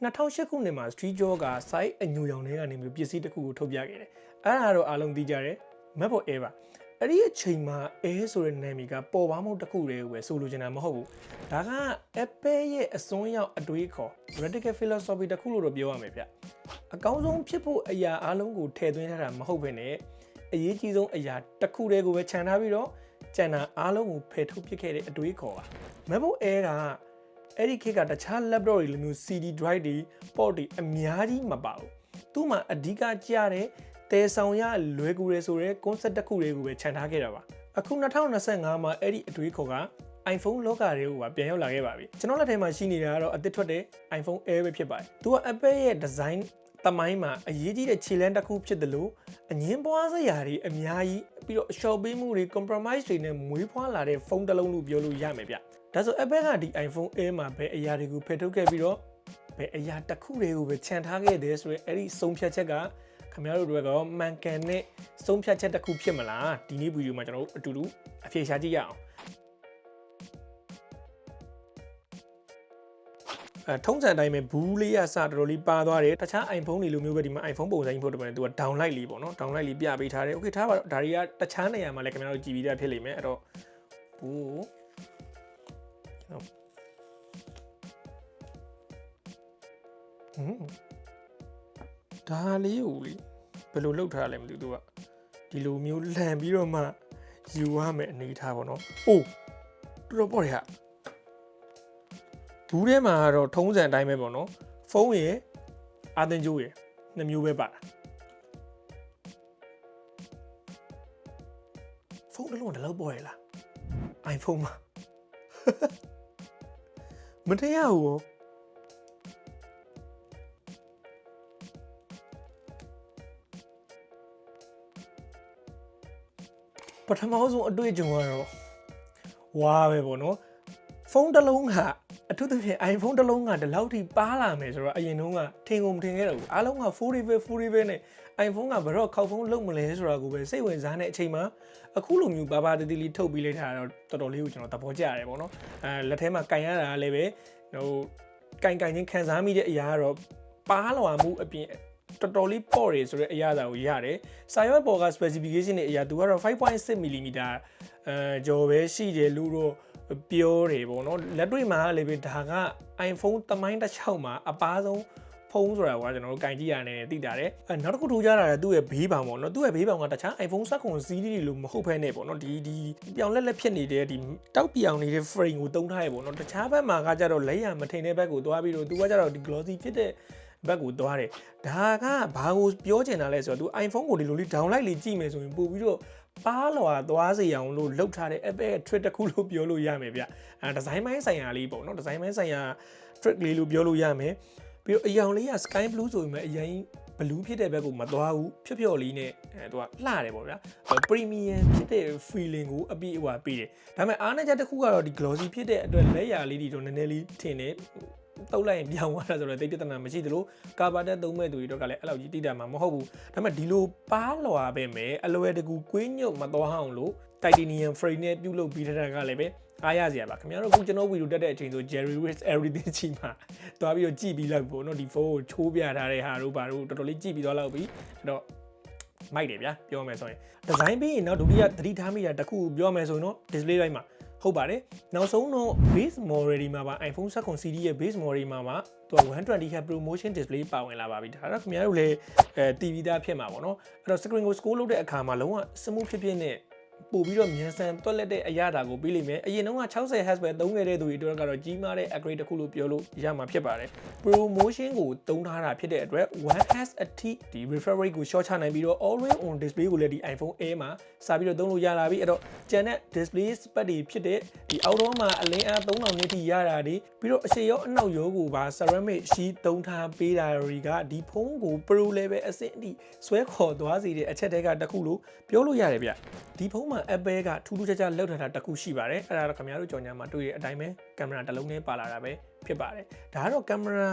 2008ခုနှစ်မှာ Street Jaw က site အညူရောင်တွေကနေမျိုးပစ္စည်းတစ်ခုကိုထုတ်ပြခဲ့တယ်။အဲ့ဒါတော့အားလုံးသိကြတယ်။ Map of Air ပါ။အဲ့ဒီအချိန်မှာ Air ဆိုတဲ့နာမည်ကပေါ်ပါမှုတစ်ခုတည်းကိုပဲဆိုလိုချင်တာမဟုတ်ဘူး။ဒါက Apple ရဲ့အစွန်းရောက်အတွေးခေါ် radical philosophy တစ်ခုလို့တော့ပြောရမယ်ဗျ။အကောင်းဆုံးဖြစ်ဖို့အရာအားလုံးကိုထည့်သွင်းထားတာမဟုတ်ဘဲနဲ့အရေးကြီးဆုံးအရာတစ်ခုတည်းကိုပဲခြံထားပြီးတော့ကျန်တာအားလုံးကိုဖယ်ထုတ်ပစ်ခဲ့တဲ့အတွေးခေါ်ပါ။ Map of Air က အဲ့ဒီခေတ်ကတခြား laptop တွေလိုမျိုး CD drive တွေ port တွေအများကြီးမပါဘူးသူ့မှာအဓိကကြတဲ့တဲဆောင်ရလွယ်ကူရဲဆိုတဲ့ concept တစ်ခုတွေကိုပဲခြံထားခဲ့တာပါအခု2025မှာအဲ့ဒီအတွေးခေါ်က iPhone လောကတွေကိုပါပြန်ရောက်လာခဲ့ပါပြီကျွန်တော်လက်ထဲမှာရှိနေတာကတော့အသစ်ထွက်တဲ့ iPhone Air ပဲဖြစ်ပါတယ်သူက Apple ရဲ့ design တမိုင်းမှာအရေးကြီးတဲ့ခြေလှမ်းတစ်ခုဖြစ်တယ်လို့အငင်းပွားစရာတွေအများကြီးပြီးတော့ short ပေးမှုတွေ compromise တွေနဲ့မွေးဖွားလာတဲ့ဖုန်းတစ်လုံးလို့ပြောလို့ရမယ်ဗျ ဒါဆို Apple ကဒီ iPhone Air မှာပဲအရာတွေကိုဖယ်ထုတ်ခဲ့ပြီးတော့ဘယ်အရာတစ်ခုတွေကိုပဲခြံထားခဲ့တယ်ဆိုရင်အဲ့ဒီဆုံးဖြတ်ချက်ကခင်ဗျားတို့တွေကတော့မှန်ကန်တဲ့ဆုံးဖြတ်ချက်တစ်ခုဖြစ်မလားဒီနေ့ဗီဒီယိုမှာကျွန်တော်တို့အတူတူအဖြေရှာကြည့်ရအောင်အဲထုံးစံအတိုင်းပဲဘူးလေးရစတော်တော်လေးပါသွားတယ်တခြား iPhone တွေလိုမျိုးပဲဒီမှာ iPhone ပုံစံကြီးဖို့တမန်သူက downlight လေးပေါ့နော် downlight လေးပြပေးထားတယ် okay ထားပါတော့ဒါတွေကတခြားနေရာမှာလည်းခင်ဗျားတို့ကြည်ပြီးသားဖြစ်လိမ့်မယ်အဲ့တော့ဘူးကျွ န်တော်ဟွန်းဒါလေးကိုလေဘယ်လိုလုပ်ထားလဲမသိဘူးသူကဒီလိုမျိုးလှန်ပြီးတော့မှယူရမယ်အနေထားပေါ့နော်အိုးတော်တော်ပေါ့ရဘူးထဲမှာကတော့ထုံးစံအတိုင်းပဲပေါ့နော်ဖုန်းရယ်အာသင်ကျိုးရယ်နှစ်မျိုးပဲပါတာဖုန်းတစ်လုံးကဒီလောက်ပေါ့ရလား iPhone မှာ မတရားဘူးရောပထမဆုံးအတွေ့အကြုံကတော့ဝါပဲပေါ့နော်ဖုန်းတစ်လုံးကအထူးသဖြင့် iPhone တစ်လုံးကဒီလောက်ထိပါလာမယ်ဆိုတော့အရင်တုန်းကထင်ကုန်မထင်ခဲ့တော့ဘူးအားလုံးက full reveal full reveal နဲ့ iPhone ကဘယ်တော့ခောက်ဖုန်းလုံးမလဲဆိုတာကိုပဲစိတ်ဝင်စားတဲ့အချိန်မှာအခုလိုမျိုးဘာဘာတတိလေးထုတ်ပြီးလိုက်တာတော့တော်တော်လေးကိုကျွန်တော်သဘောကျရတယ်ပေါ့နော်အဲလက်ထဲမှာကင်ရတာလည်းပဲဟိုကင်ကင်ချင်းခံစားမိတဲ့အရာကတော့ပါလွာမှုအပြင်တော်တော်လေးပေါ့တယ်ဆိုတဲ့အရာသာကိုရတယ်စာရွက်ပေါ်က specification တွေအရာသူကတော့5.6 mm အဲကျော်ပဲရှိတယ်လို့တော့ပြောတယ်ပေါ့နော်လက်တွေ့မှာလည်းပဲဒါက iPhone သမိုင်းတစ်ချောင်းမှာအပားဆုံး ဖုန်းဆိုတာကကျွန်တော်တို့ကင်ကြည့်ရနေသိတာတယ်အဲနောက်တစ်ခုထူးခြားတာကသူ့ရဲ့ဘေးပေါင်ပေါ့နော်သူ့ရဲ့ဘေးပေါင်ကတခြား iPhone 7 series တွေလိုမဟုတ်ဘဲနဲ့ပေါ့နော်ဒီဒီပြောင်လက်လက်ဖြစ်နေတဲ့ဒီတောက်ပြောင်နေတဲ့ frame ကိုတုံးထားရပေါ့နော်တခြားဘက်မှာကကြတော့လက်ရမထိန်တဲ့ဘက်ကိုသွားပြီးတော့သူကကြတော့ဒီ glossy ဖြစ်တဲ့ဘက်ကိုသွားတယ်ဒါကဘာကိုပြောချင်တာလဲဆိုတော့သူ iPhone ကိုဒီလိုလေး downlight လေးကြည့်မယ်ဆိုရင်ပို့ပြီးတော့ပါလွာသွားစေအောင်လို့လှုပ်ထားတဲ့ Apple ရဲ့ trick တစ်ခုလို့ပြောလို့ရမယ်ဗျအဲဒီဇိုင်းပိုင်းဆိုင်ရာလေးပေါ့နော်ဒီဇိုင်းပိုင်းဆိုင်ရာ trick လေးလို့ပြောလို့ရမယ် ပြီးတော့အယောင်လေးက sky blue ဆိုရင်အရင်ဘလူးဖြစ်တဲ့ဘက်ကိုမသွားဘူးဖြော့ဖြော့လေးနဲ့အဲသူကလှတယ်ပေါ့ဗျာ premium ဖြစ်တဲ့ feeling ကိုအပြည့်အဝပေးတယ်ဒါပေမဲ့အားနည်းချက်တစ်ခုကတော့ဒီ glossy ဖြစ်တဲ့အတွက်လက်ရာလေးတွေတော့နည်းနည်းလေးထင်တယ်တုတ်လိုက်ရင်ပြောင်းသွားတာဆိုတော့တိတ်ပြဿနာမရှိသလိုကာဘာတက်သုံးမဲ့သူတွေတော့ကလည်းအဲ့လောက်ကြီးတိတာမှာမဟုတ်ဘူးဒါပေမဲ့ဒီလိုပါလွာပဲမယ်အလွယ်တကူကွေးညုတ်မသွားအောင်လို့ titanium frame နဲ့ပြုတ်လုပ်ပြီးထားတာကလည်းပဲ အားရစရာပါခင်ဗျားတို့အခုကျွန်တော်ဗီဒီယိုတက်တဲ့အချိန်ဆို Jerry with everything ချိန်မှာသွားပြီးတော့ကြည့်ပြီးလောက်ပေါ့နော်ဒီဖုန်းကိုချိုးပြထားတဲ့ဟာတို့ဘာတို့တော်တော်လေးကြည့်ပြီးသွားလောက်ပြီအဲ့တော့မိုက်တယ်ဗျာပြောမယ်ဆိုရင်ဒီဇိုင်းပြီးရင်တော့ဒုတိယသတိထားမိတာတစ်ခုပြောမယ်ဆိုရင်တော့ display ဘိုင်းမှာဟုတ်ပါတယ်နောက်ဆုံးတော့ base model ဒီမှာပါ iPhone 7 series ရဲ့ base model မှာမှာသူက 120 Hz promotion display ပါဝင်လာပါပြီဒါတော့ခင်ဗျားတို့လည်းအဲတီးပြီးသားဖြစ်မှာပေါ့နော်အဲ့တော့ screen ကို scroll လုပ်တဲ့အခါမှာလုံးဝ smooth ဖြစ်ဖြစ်နဲ့ ပို့ပြီးတော့မြန်ဆန်တွက်လက်တဲ့အရာတာကိုပြီးလိမ့်မယ်အရင်တုန်းက60 Hz ပဲသုံးခဲ့တဲ့သူတွေအတွက်ကတော့ကြီးမားတဲ့ upgrade တစ်ခုလို့ပြောလို့ရမှာဖြစ်ပါတယ် promotion ကိုသုံးထားတာဖြစ်တဲ့အတွက် 1 Hz အထိဒီ refresh rate ကို short ချနိုင်ပြီးတော့ always on display ကိုလည်းဒီ iPhone Air မှာစာပြီးတော့သုံးလို့ရလာပြီအဲ့တော့ ကျန်တဲ့ display spec တွေဖြစ်တဲ့ဒီ outdoor မှာအလင်းအား3000နစ်ထိရတာတွေပြီးတော့အရှိရောအနောက်ရောကိုပါ ceramic ရှိသုံးထားပေးတာတွေကဒီဖုန်းကို pro level အဆင့်အထိဆွဲခေါ်သွားစေတဲ့အချက်တွေကတစ်ခုလို့ပြောလို့ရတယ်ဗျဒီဖုန်းမှာ Apple ကထူးထူးခြားခြားလောက်ထားတာတစ်ခုရှိပါတယ်အဲ့ဒါတော့ခင်ဗျားတို့ကြော်ညာမှာတွေ့ရတဲ့အတိုင်းပဲကင်မရာတစ်လုံးနဲ့ပါလာတာပဲဖြစ်ပါတယ်ဒါကတော့ကင်မရာ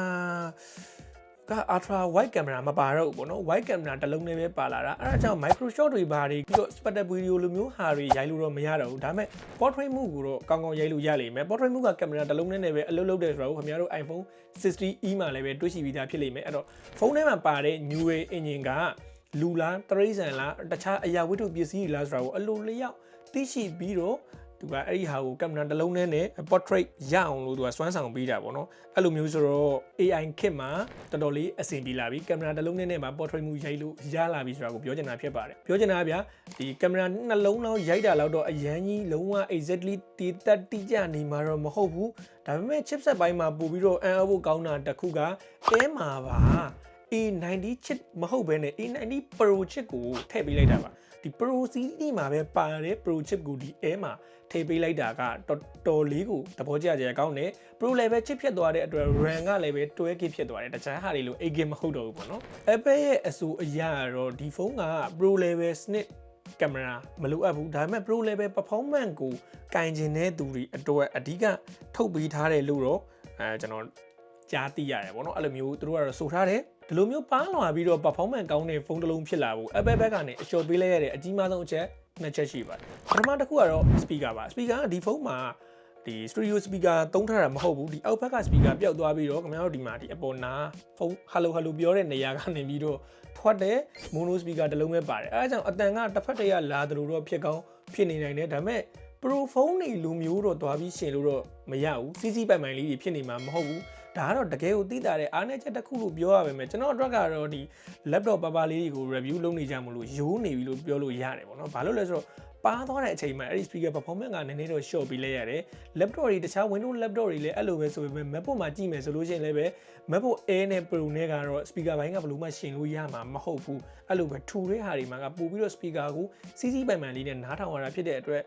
က ultra wide camera မပါတော့ဘူးပေါ့နော် wide camera တစ်လုံးနဲ့ပဲပါလာတာအဲ့ဒါကြောင့် micro shot တွေပါတွေပြီးတော့ spectacle video လိုမျိုးဟာတွေရိုက်လို့တော့မရတော့ဘူးဒါပေမဲ့ portrait move ကိုတော့ကောင်းကောင်းရိုက်လို့ရလိမ့်မယ် portrait move က camera တစ်လုံးနဲ့ပဲအလုပ်လုပ်တယ်ဆိုတော့ခင်ဗျားတို့ iPhone 60e မှာလည်းပဲတွေ့ရှိပြီးသားဖြစ်လိမ့်မယ်အဲ့တော့ဖုန်းထဲမှာပါတဲ့ new way engine ကလူလားတရိษံလားတခြားအရာဝတ္ထုပစ္စည်းတွေလားဆိုတာကိုအလိုလျောက်သိရှိပြီးတော့ သူကအဲ့ဒီဟာကိုကင်မရာတစ်လုံးနဲ့နဲ့ portrait ရအောင်လို့သူကစွမ်းဆောင်ပေးတာပေါ့နော်အဲ့လိုမျိုးဆိုတော့ AI ခစ်မှာတော်တော်လေးအဆင်ပြေလာပြီကင်မရာတစ်လုံးနဲ့နဲ့မှာ portrait မှုရိုက်လို့ရလာပြီဆိုတာကိုပြောချင်တာဖြစ်ပါတယ်ပြောချင်တာကဗျာဒီကင်မရာနှလုံးလောက်ရိုက်တာလောက်တော့အရန်ကြီးလုံးဝ exactly တည်တက်တိကျနေမှာတော့မဟုတ်ဘူးဒါပေမဲ့ chipset ဘိုင်းမှာပို့ပြီးတော့အန်အဖို့ကောင်းတာတစ်ခုကအဲမှာပါ A90 chip မဟုတ်ဘဲနဲ့ A90 Pro chip ကိုထည့်ပေးလိုက်တာပါ ဒီ Pro CD မှာပဲပါတဲ့ Pro chip ကိုဒီအဲမှာထည့်ပေးလိုက်တာကတော်တော်လေးကိုသဘောကျကြရကောင်းတယ် Pro level chip ဖြစ်သွားတဲ့အတွက် RAM ကလည်းပဲ 12GB ဖြစ်သွားတယ်တခြားဟာတွေလို 8GB မဟုတ်တော့ဘူးပေါ့နော် Apple ရဲ့အဆိုအရတော့ဒီဖုန်းက Pro level စနစ်ကင်မရာမလိုအပ်ဘူးဒါပေမဲ့ Pro level performance ကိုကင်ကျင်တဲ့သူတွေအတွက်အဓိကထုတ်ပေးထားတယ်လို့တော့အဲကျွန်တော်ကြားသိရတယ်ပေါ့နော်အဲ့လိုမျိုးသူတို့ကတော့ဆိုထားတယ် ဒီလိုမျိုးပါလာပြီးတော့ performance ကောင်းတဲ့ဖုန်းတစ်လုံးဖြစ်လာဖို့ Apple ဘက်ကနေအလျှော်ပေးလိုက်ရတဲ့အကြီးမားဆုံးအချက်နှစ်ချက်ရှိပါတယ်ပထမတစ်ခုကတော့ speaker ပါ speaker ကဒီဖုန်းမှာဒီ stereo speaker သုံးထားတာမဟုတ်ဘူးဒီအောက်ဘက်က speaker ပျောက်သွားပြီးတော့ခင်ဗျားတို့ဒီမှာဒီအပေါ်နာဖုန်း hello hello ပြောတဲ့နေရာကနေပြီးတော့ထွက်တဲ့ mono speaker တစ်လုံးပဲပါတယ်အဲဒါကြောင့်အတန်ကတစ်ဖက်တည်းကလာသလိုတော့ဖြစ်ကောင်းဖြစ်နေနိုင်တယ်ဒါပေမဲ့ pro phone တွေလူမျိုးတော့တွားပြီးရှင်လို့တော့မရဘူးစီစီပိုင်ပိုင်လေးတွေဖြစ်နေမှာမဟုတ်ဘူး ဒါကတော့တကယ်ကိုသိတာတဲ့အားနည်းချက်တစ်ခုလို့ပြောရပါမယ်ကျွန်တော်အတွက်ကတော့ဒီ laptop ပါပါလေးတွေကို review လုပ်နေကြမလို့ရိုးနေပြီလို့ပြောလို့ရတယ်ပေါ့နော်ဘာလို့လဲဆိုတော့ပါသွားတဲ့အချိန်မှာအဲ့ဒီ speaker performance ကနည်းနည်းတော့ short ပြီးလဲရတယ် laptop တွေတခြား windows laptop တွေလည်းအဲ့လိုပဲဆိုပေမဲ့ macbook မှာကြည့်မယ်ဆိုလို့ရှိရင်လည်းပဲ macbook air နဲ့ pro နဲ့ကတော့ speaker ဘိုင်းကဘယ်လိုမှရှင်လို့ရမှာမဟုတ်ဘူးအဲ့လိုပဲထူတဲ့ဟာတွေမှာကပို့ပြီးတော့ speaker ကိုစီးစီးပိုင်ပိုင်လေးနဲ့နားထောင်ရတာဖြစ်တဲ့အတွက်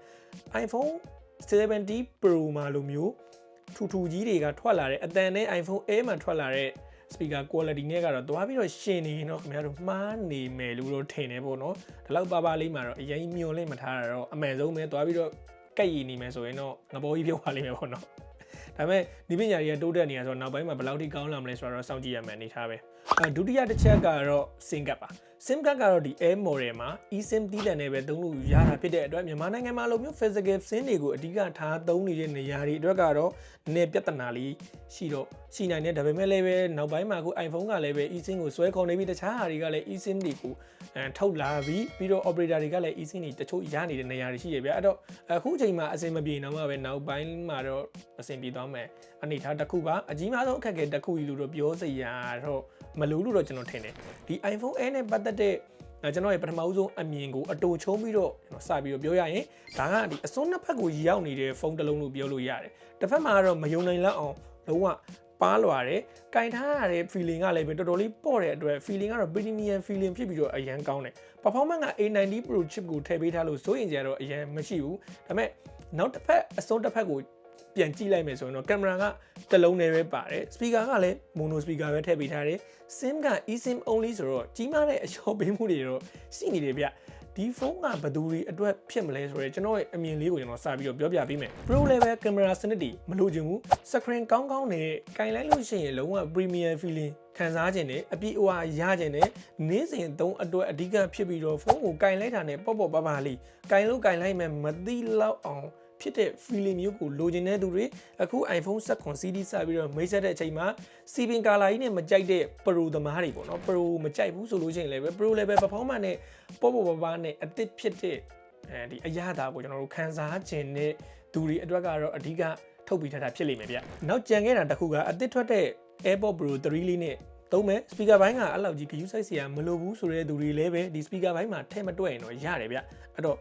iPhone 70 Pro မှာလိုမျိုး ထူထူကြီးတွေကထွက်လာတဲ့အတန်နဲ့ iPhone Air မှာထွက်လာတဲ့ speaker quality နဲ့ကတော့တွားပြီးတော့ရှင်နေရင်တော့ခင်ဗျားတို့မှားနေမယ်လို့တော့ထင်တယ်ပေါ့နော်ဒီလောက်ပါပါလေးမှာတော့အရင်မျောလင့်မထားတာတော့အမှန်ဆုံးပဲတွားပြီးတော့ကက်ရည်နေမယ်ဆိုရင်တော့ငဘောကြီးပြုတ်သွားလိမ့်မယ်ပေါ့နော်ဒါပေမဲ့ဒီပညာတွေကတိုးတက်နေတာဆိုတော့နောက်ပိုင်းမှာဘယ်လောက်ထိကောင်းလာမလဲဆိုတော့စောင့်ကြည့်ရမယ်အနေထားပဲအဲ ဒုတိယတစ်ချက်ကတော့ SIM card ပါ SIM card ကတော့ဒီ Air model မှာ eSIM တီးလန်နဲ့ပဲသုံးလို့ရတာဖြစ်တဲ့အတွက်မြန်မာနိုင်ငံမှာလိုမျိုး physical SIM တွေကိုအဓိကထားသုံးနေတဲ့နေရာတွေအတွက်ကတော့နည်းပြဿနာလေးရှိတော့ရှိနိုင်တယ်ဒါပေမဲ့လည်းပဲနောက်ပိုင်းမှာအခု iPhone ကလည်းပဲ eSIM ကိုဆွဲခေါ်နေပြီးတခြားဟာတွေကလည်း eSIM တွေကိုအဲထုတ်လာပြီးပြီးတော့ operator တွေကလည်း eSIM တွေတချို့ရနေတဲ့နေရာတွေရှိရဗျအဲ့တော့အခုအချိန်မှာအဆင်မပြေတော့မှပဲနောက်ပိုင်းမှာတော့အဆင်ပြေသွားမယ်အနေထားတစ်ခုပါအကြီးမားဆုံးအခက်အခဲတစ်ခုကြီးလို့တော့ပြောစရာတော့ မလို့လို့တော့ကျွန်တော်ထင်တယ်ဒီ iPhone Air နဲ့ပတ်သက်တဲ့အဲကျွန်တော်ရဲ့ပထမဦးဆုံးအမြင်ကိုအတူချုံးပြီးတော့ကျွန်တော်စပြီးတော့ပြောရရင်ဒါကဒီအစွန်းနှစ်ဖက်ကိုရောက်နေတဲ့ဖုန်းတစ်လုံးလို့ပြောလို့ရတယ်တစ်ဖက်မှာကတော့မယုံနိုင်လောက်အောင်လုံးဝပါလွာတယ်။ကင်ထားရတဲ့ feeling ကလည်းပဲတော်တော်လေးပေါ့တဲ့အတွက် feeling ကတော့ premium feeling ဖြစ်ပြီးတော့အရန်ကောင်းတယ်။ performance က A90 Pro chip ကိုထည့်ပေးထားလို့စိုးရင်ကြတော့အရန်မရှိဘူး။ဒါပေမဲ့နောက်တစ်ဖက်အစွန်းတစ်ဖက်ကို ပြန်ကြည့်လိုက်မယ်ဆိုရင်တော့ကင်မရာကတစ်လုံးနဲ့ပဲပါတယ်စပီကာကလည်းမိုနိုစပီကာပဲထည့်ပေးထားတယ် sim က eSIM only ဆိုတော့ကြီးမားတဲ့အလျှော့ပေးမှုတွေတော့ရှိနေတယ်ဗျဒီဖုန်းကဘယ်သူတွေအတွက်ဖြစ်မလဲဆိုတော့ကျွန်တော်ရဲ့အမြင်လေးကိုကျွန်တော်စပြီးတော့ပြောပြပေးမယ် Pro level camera စနစ်တွေမလိုချင်ဘူး screen ကောင်းကောင်းနဲ့ကင်လိုက်လို့ရှိရင်လုံးဝ premium feeling ခံစားခြင်းနဲ့အပြည့်အဝရခြင်းနဲ့နေ့စဉ်သုံးအတွက်အဓိကဖြစ်ပြီးတော့ဖုန်းကိုကင်လိုက်တာနဲ့ပေါ့ပေါ့ပါပါလေးကင်လို့ကင်လိုက်မယ်မသိလောက်အောင် ဖြစ်တဲ့ feeling မျိုးကိုလိုချင်တဲ့သူတွေအခု iPhone 7 CD စပြီးတော့မိတ်ဆက်တဲ့အချိန်မှာစီပင်ကာလာကြီးနဲ့မကြိုက်တဲ့ Pro သမားတွေပေါ့နော် Pro မကြိုက်ဘူးဆိုလို့ရှိရင်လည်းပဲ Pro level performance နဲ့ပေါ့ပေါ့ပါပါနဲ့အသစ်ဖြစ်တဲ့အဲဒီအရာသာကိုကျွန်တော်တို့ခံစားခြင်းနဲ့သူတွေအတွက်ကတော့အဓိကထုတ်ပြီးထားတာဖြစ်လိမ့်မယ်ဗျ။နောက်ကြံခဲ့တာတစ်ခုကအသစ်ထွက်တဲ့ AirPod Pro 3လေးနဲ့ သုံးမယ် speaker ဘိုင်းကအဲ့လောက်ကြီး GU size ဆရာမလိုဘူးဆိုတဲ့သူတွေလည်းပဲဒီ speaker ဘိုင်းမှာထည့်မတွက်ရင်တော့ရတယ်ဗျအဲ့တော့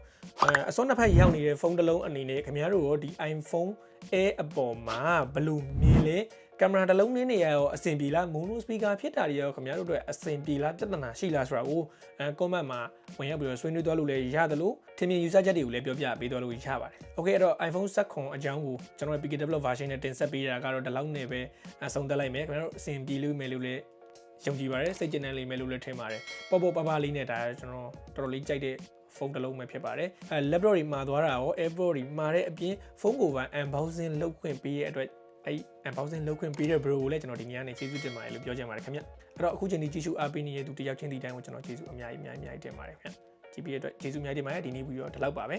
အစွန်းတစ်ဖက်ရောက်နေတဲ့ဖုန်းတစ်လုံးအနေနဲ့ခင်ဗျားတို့ရောဒီ iPhone Air အပေါ်မှာဘယ်လိုမြင်လဲကင်မရာတစ်လုံးနဲ့နေရရောအဆင်ပြေလား mono speaker ဖြစ်တာတွေရောခင်ဗျားတို့အတွက်အဆင်ပြေလားပြဿနာရှိလားဆိုတာကိုအဲ comment မှာဝင်ရောက်ပြီးတော့ဆွေးနွေးသွားလို့လည်းရတယ်လို့ထင်မြင် user ချက်တွေကိုလည်းပြောပြပေးသွားလို့ရပါတယ်။ Okay အဲ့တော့ iPhone 7အကြောင်းကိုကျွန်တော်ရဲ့ PK Develop version နဲ့တင်ဆက်ပေးတာကတော့ဒီလောက်နဲ့ပဲအဆုံးသတ်လိုက်မယ်ခင်ဗျားတို့အဆင်ပြေလို့မယ်လို့လည်း ယုံကြည်ပါတယ်စိတ်ကျဉ်တဲ့လေးမယ်လို့လည်းထင်ပါတယ်ပေါ့ပေါ့ပပလေးနဲ့ဒါကျွန်တော်တော်တော်လေးကြိုက်တဲ့ဖုန်းတစ်လုံးပဲဖြစ်ပါတယ်အဲ laptop တွေမှာသွားတာရော AirPod တွေမှာတဲ့အပြင်ဖုန်းကိုပါ unboxing လုပ်ခွင့်ပေးရဲ့အတွက်အဲ့ unboxing လုပ်ခွင့်ပေးတဲ့ bro ကိုလည်းကျွန်တော်ဒီနေ့ကနေကျေးဇူးတင်ပါတယ်လို့ပြောချင်ပါတယ်ခင်ဗျအဲ့တော့အခုချိန်ဒီကြည့်ရှုအားပေးနေတဲ့သူတယောက်ချင်းဒီတိုင်းကိုကျွန်တော်ကျေးဇူးအများကြီးအများကြီးအများကြီးတင်ပါတယ်ခင်ဗျကြည့်ပြီးတဲ့အတွက်ကျေးဇူးအများကြီးတင်ပါတယ်ဒီနေ့ဗီဒီယိုတော့ဒီလောက်ပါပဲ